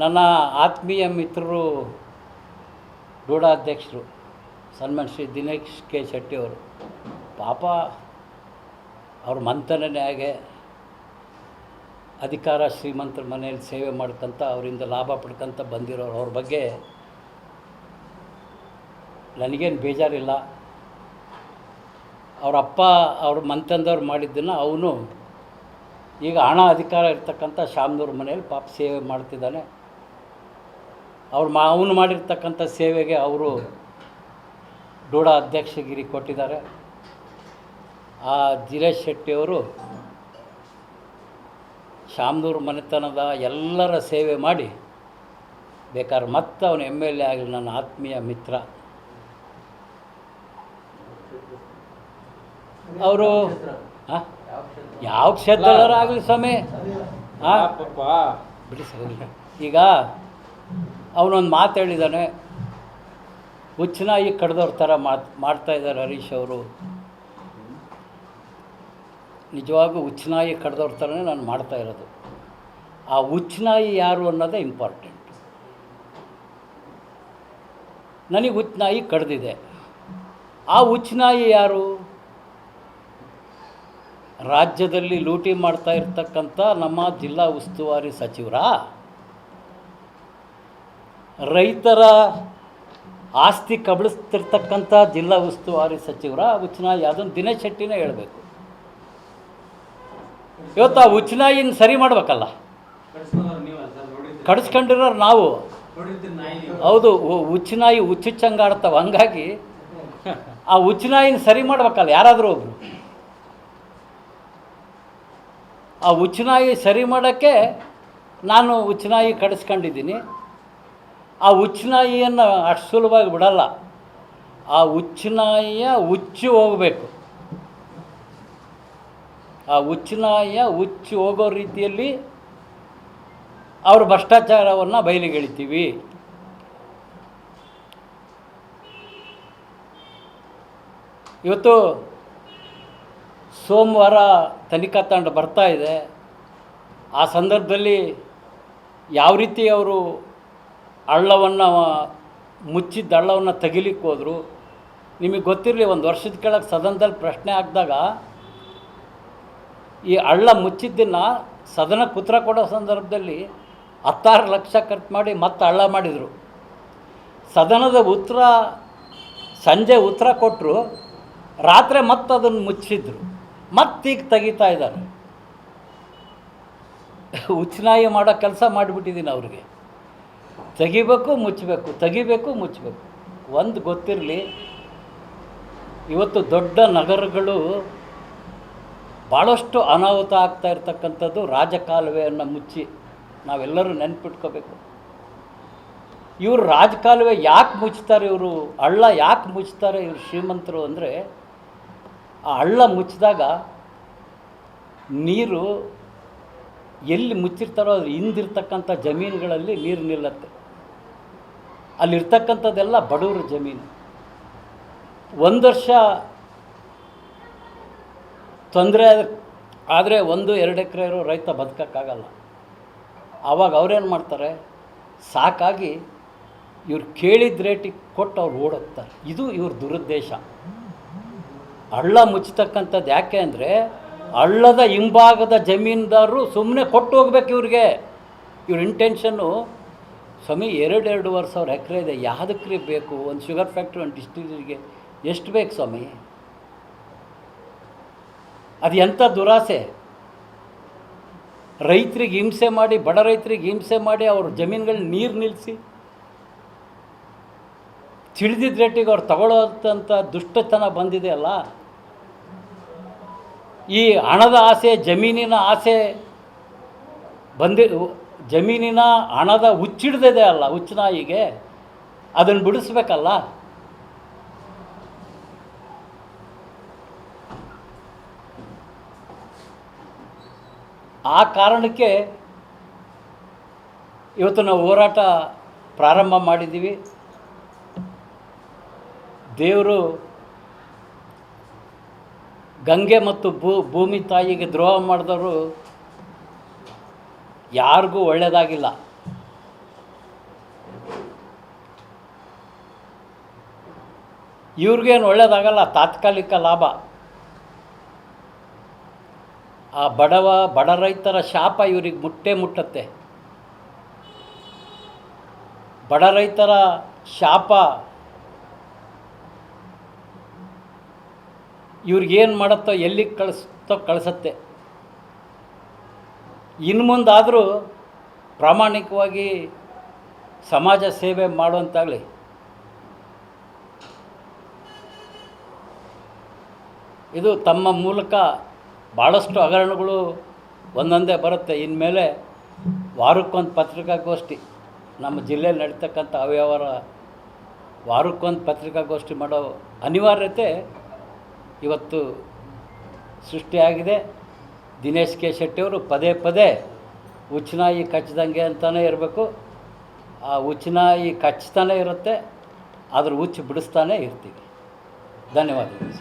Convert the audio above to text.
ನನ್ನ ಆತ್ಮೀಯ ಮಿತ್ರರು, ಗೂಢಾಧ್ಯಕ್ಷರು ಸನ್ಮಾನ್ ಶ್ರೀ ದಿನೇಶ್ ಕೆ ಶೆಟ್ಟಿಯವರು ಪಾಪ ಅವ್ರ ಮಂಥನೇ ಹಾಗೆ ಅಧಿಕಾರ ಶ್ರೀಮಂತರ ಮನೆಯಲ್ಲಿ ಸೇವೆ ಮಾಡ್ಕಂತ, ಅವರಿಂದ ಲಾಭ ಪಡ್ಕಂತ ಬಂದಿರೋರು, ಅವ್ರ ಬಗ್ಗೆ ನನಗೇನು ಬೇಜಾರಿಲ್ಲ. ಅವ್ರ ಅಪ್ಪ, ಅವ್ರ ಮಂತಂದವ್ರು ಮಾಡಿದ್ದನ್ನು ಅವನು ಈಗ ಹಣ ಅಧಿಕಾರ ಇರ್ತಕ್ಕಂಥ ಶಾಮ್ದವ್ರ ಮನೆಯಲ್ಲಿ ಪಾಪ ಸೇವೆ ಮಾಡ್ತಿದ್ದಾನೆ. ಅವ್ರು ಮಾ ಅವನು ಮಾಡಿರ್ತಕ್ಕಂಥ ಸೇವೆಗೆ ಅವರು ಡೂಡ ಅಧ್ಯಕ್ಷಗಿರಿ ಕೊಟ್ಟಿದ್ದಾರೆ. ಆ ದಿನೇಶ್ ಶೆಟ್ಟಿಯವರು ಶಾಮ್ದೂರು ಮನೆತನದ ಎಲ್ಲರ ಸೇವೆ ಮಾಡಿ ಬೇಕಾದ್ರೆ ಮತ್ತೆ ಅವನು ಎಂ ಎಲ್ ಎ ಆಗಲಿ ನನ್ನ ಆತ್ಮೀಯ ಮಿತ್ರ. ಅವರು ಹಾಂ ಯಾವ ಕ್ಷೇತ್ರದವರಾಗಲಿ ಸ್ವಾಮಿ? ಹಾಂ ಬಿಡಿ ಸರ್ ಈಗ ಅವನೊಂದು ಮಾತು ಹೇಳಿದ್ದಾನೆ ಹುಚ್ಚನಾಗಿ ಕಡ್ದವ್ರ ಥರ ಮಾತು, ಮಾಡ್ತಾ ಇದ್ದಾರೆ ಹರೀಶ್ ಅವರು. ನಿಜವಾಗೂ ಹುಚ್ಚನಾಗಿ ಕಡ್ದವ್ರ ಥರನೇ ನಾನು ಮಾಡ್ತಾ ಇರೋದು. ಆ ಹುಚ್ಚನಾಯಿ ಯಾರು ಅನ್ನೋದೇ ಇಂಪಾರ್ಟೆಂಟ್ ನನಗೆ ಹುಚ್ಚನಾಯಿ ಕಡ್ದಿದೆ. ಆ ಹುಚ್ಚನಾಯಿ ಯಾರು? ರಾಜ್ಯದಲ್ಲಿ ಲೂಟಿ ಮಾಡ್ತಾ ಇರ್ತಕ್ಕಂಥ ನಮ್ಮ ಜಿಲ್ಲಾ ಉಸ್ತುವಾರಿ ಸಚಿವರ? ರೈತರ ಆಸ್ತಿ ಕಬಳಿಸ್ತಿರ್ತಕ್ಕಂಥ ಜಿಲ್ಲಾ ಉಸ್ತುವಾರಿ ಸಚಿವರ ಉಚ್ಚನಾಯಿ ಅದನ್ನು ದಿನೇಶ್ ಶೆಟ್ಟಿನೇ ಹೇಳಬೇಕು. ಇವತ್ತು ಆ ಉಚ್ಚನಾಯಿನ ಸರಿ ಮಾಡ್ಬೇಕಲ್ಲ? ಕಡಿಸ್ಕೊಂಡಿರೋರು ನಾವು. ಹೌದು ಉಚ್ಚನಾಯಿ ಹುಚ್ಚುಚ್ಚಂಗೆ ಆಡ್ತಾವೆ ಹಂಗಾಗಿ ಆ ಉಚ್ಚನಾಯಿನ ಸರಿ ಮಾಡ್ಬೇಕಲ್ಲ ಯಾರಾದರೂ ಒಬ್ರು. ಆ ಉಚ್ಚನಾಯಿ ಸರಿ ಮಾಡೋಕ್ಕೆ ನಾನು ಉಚ್ಚನಾಯಿ ಕಡಿಸ್ಕೊಂಡಿದ್ದೀನಿ. ಆ ಹುಚ್ಚನಾಯಿಯನ್ನು ಅಷ್ಟು ಸುಲಭವಾಗಿ ಬಿಡಲ್ಲ. ಆ ಹುಚ್ಚನಾಯಿಯ ಹುಚ್ಚು ಹೋಗಬೇಕು. ಆ ಹುಚ್ಚನಾಯಿಯ ಹುಚ್ಚು ಹೋಗೋ ರೀತಿಯಲ್ಲಿ ಅವ್ರ ಭ್ರಷ್ಟಾಚಾರವನ್ನು ಬಯಲಿಗೆಳಿತೀವಿ. ಇವತ್ತು ಸೋಮವಾರ ತನಿಖಾ ತಂಡ ಬರ್ತಾ ಇದೆ. ಆ ಸಂದರ್ಭದಲ್ಲಿ ಯಾವ ರೀತಿ ಅವರು ಹಳ್ಳವನ್ನು ಮುಚ್ಚಿದ್ದ ಹಳ್ಳವನ್ನು ತೆಗಿಲಿಕ್ಕೆ ಹೋದರು. ನಿಮಗೆ ಗೊತ್ತಿರಲಿ, ಒಂದು ವರ್ಷದ ಕೆಳಗೆ ಸದನದಲ್ಲಿ ಪ್ರಶ್ನೆ ಹಾಕಿದಾಗ, ಈ ಹಳ್ಳ ಮುಚ್ಚಿದ್ದನ್ನು ಸದನ ಕುತ್ರ ಕೊಡೋ ಸಂದರ್ಭದಲ್ಲಿ ಹತ್ತಾರು ಲಕ್ಷ ಖರ್ಚು ಮಾಡಿ ಮತ್ತೆ ಹಳ್ಳ ಮಾಡಿದರು. ಸದನದ ಉತ್ತರ ಸಂಜೆ ಉತ್ತರ ಕೊಟ್ಟರು ರಾತ್ರಿ ಮತ್ತೆ ಅದನ್ನು ಮುಚ್ಚಿದ್ರು. ಮತ್ತೀಗ ತೆಗಿತಾ ಇದ್ದಾರೆ. ಉಚ್ಚನಾಯಿ ಮಾಡೋ ಕೆಲಸ ಮಾಡಿಬಿಟ್ಟಿದ್ದೀನಿ ಅವ್ರಿಗೆ. ತೆಗಿಬೇಕು, ಮುಚ್ಚಬೇಕು ತೆಗಿಬೇಕು, ಮುಚ್ಚಬೇಕು. ಒಂದು ಗೊತ್ತಿರಲಿ, ಇವತ್ತು ದೊಡ್ಡ ನಗರಗಳು ಭಾಳಷ್ಟು ಅನಾಹುತ ಆಗ್ತಾ ಇರ್ತಕ್ಕಂಥದ್ದು ರಾಜಕಾಲುವೆಯನ್ನು ಮುಚ್ಚಿ ನಾವೆಲ್ಲರೂ ನೆನ್ಪಿಟ್ಕೋಬೇಕು. ಇವರು ರಾಜಕಾಲುವೆ ಯಾಕೆ ಮುಚ್ತಾರೆ ಇವರು? ಹಳ್ಳ ಯಾಕೆ ಮುಚ್ತಾರೆ ಇವರು ಶ್ರೀಮಂತರು ಅಂದರೆ, ಆ ಹಳ್ಳ ಮುಚ್ಚಿದಾಗ ನೀರು ಎಲ್ಲಿ ಮುಚ್ಚಿರ್ತಾರೋ ಅದ್ರ ಹಿಂದಿರ್ತಕ್ಕಂಥ ಜಮೀನುಗಳಲ್ಲಿ ನೀರು ನಿಲ್ಲತ್ತೆ. ಅಲ್ಲಿರ್ತಕ್ಕಂಥದ್ದೆಲ್ಲ ಬಡವರ ಜಮೀನು. ಒಂದು ವರ್ಷ ತೊಂದರೆ ಆದರೆ ಒಂದು, ಎರಡು ಎಕರೆ ಇರೋ ರೈತ ಬದುಕೋಕ್ಕಾಗಲ್ಲ. ಆವಾಗ ಅವ್ರೇನು ಮಾಡ್ತಾರೆ? ಸಾಕಾಗಿ ಇವ್ರು ಕೇಳಿದ ರೇಟಿಗೆ ಕೊಟ್ಟು ಅವ್ರು ಓಡೋಗ್ತಾರೆ. ಇದು ಇವ್ರ ದುರುದ್ದೇಶ. ಹಳ್ಳ ಮುಚ್ಚತಕ್ಕಂಥದ್ದು ಯಾಕೆ ಅಂದರೆ ಹಳ್ಳದ ಹಿಂಭಾಗದ ಜಮೀನ್ದಾರರು ಸುಮ್ಮನೆ ಕೊಟ್ಟು ಹೋಗ್ಬೇಕು ಇವ್ರಿಗೆ. ಇವ್ರ ಇಂಟೆನ್ಷನ್ನು ಸ್ವಾಮಿ ಎರಡು ಎರಡೂವರೆ ಸಾವಿರ ಎಕರೆ ಇದೆ ಯಾವುದಕ್ಕೆ ಬೇಕು? ಒಂದು ಶುಗರ್ ಫ್ಯಾಕ್ಟ್ರಿ ಒಂದು ಡಿಸ್ಟಿಲರಿಗೆ ಎಷ್ಟು ಬೇಕು ಸ್ವಾಮಿ? ಅದು ಎಂಥ ದುರಾಸೆ? ರೈತರಿಗೆ ಹಿಂಸೆ ಮಾಡಿ, ಬಡ ರೈತರಿಗೆ ಹಿಂಸೆ ಮಾಡಿ ಅವ್ರ ಜಮೀನುಗಳು ನೀರು ನಿಲ್ಲಿಸಿ ತಿಳಿದಿದ್ದ ರೇಟಿಗೆ ಅವ್ರು ತಗೊಳ್ಳೋಂಥ ದುಷ್ಟತನ ಬಂದಿದೆ ಅಲ್ಲ? ಈ ಹಣದ ಆಸೆ, ಜಮೀನಿನ ಆಸೆ ಬಂದಿ ಜಮೀನಿನ ಹಣದ ಹುಚ್ಚಿಡ್ದಿದೆ ಅಲ್ಲ ಹುಚ್ಚನಾಯಿಗೆ ಅದನ್ನು ಬಿಡಿಸ್ಬೇಕಲ್ಲ? ಆ ಕಾರಣಕ್ಕೆ ಇವತ್ತು ನಾವು ಹೋರಾಟ ಪ್ರಾರಂಭ ಮಾಡಿದ್ದೀವಿ. ದೇವರು ಗಂಗೆ ಮತ್ತು ಭೂ, ಭೂಮಿ ತಾಯಿಗೆ ದ್ರೋಹ ಮಾಡಿದವರು ಯಾರಿಗೂ ಒಳ್ಳೆಯದಾಗಿಲ್ಲ ಇವ್ರಿಗೇನು ಒಳ್ಳೆಯದಾಗಲ್ಲ ತಾತ್ಕಾಲಿಕ ಲಾಭ. ಆ ಬಡವ, ಬಡ ರೈತರ ಶಾಪ ಇವ್ರಿಗೆ ಮುಟ್ಟೇ ಮುಟ್ಟತ್ತೆ. ಬಡ ರೈತರ ಶಾಪ ಇವ್ರಿಗೇನು ಮಾಡುತ್ತೋ ಎಲ್ಲಿಗೆ ಕಳಿಸ್ತೋ ಕಳಿಸತ್ತೆ. ಇನ್ನು ಮುಂದಾದರೂ ಪ್ರಾಮಾಣಿಕವಾಗಿ ಸಮಾಜ ಸೇವೆ ಮಾಡುವಂತಾಗಲಿ. ಇದು ತಮ್ಮ ಮೂಲಕ ಭಾಳಷ್ಟು ಹಗರಣಗಳು ಒಂದೊಂದೇ ಬರುತ್ತೆ. ಇನ್ಮೇಲೆ ವಾರಕ್ಕೊಂದು ಪತ್ರಿಕಾಗೋಷ್ಠಿ, ನಮ್ಮ ಜಿಲ್ಲೆಯಲ್ಲಿ ನಡೀತಕ್ಕಂಥ ಅವ್ಯವಹಾರ ವಾರಕ್ಕೊಂದು ಪತ್ರಿಕಾಗೋಷ್ಠಿ ಮಾಡೋ ಅನಿವಾರ್ಯತೆ ಇವತ್ತು ಸೃಷ್ಟಿಯಾಗಿದೆ. ದಿನೇಶ್ ಕೆ ಶೆಟ್ಟಿಯವರು ಪದೇ ಪದೇ ಉಚ್ಚನಾಯಿ ಕಚ್ಚಿದಂಗೆ ಅಂತಲೇ ಇರಬೇಕು. ಆ ಉಚ್ಚನಾಯಿ ಕಚ್ತಾನೆ ಇರುತ್ತೆ. ಅದ್ರ ಹುಚ್ಚು ಬಿಡಿಸ್ತಾನೆ ಇರ್ತೀವಿ. ಧನ್ಯವಾದಗಳು.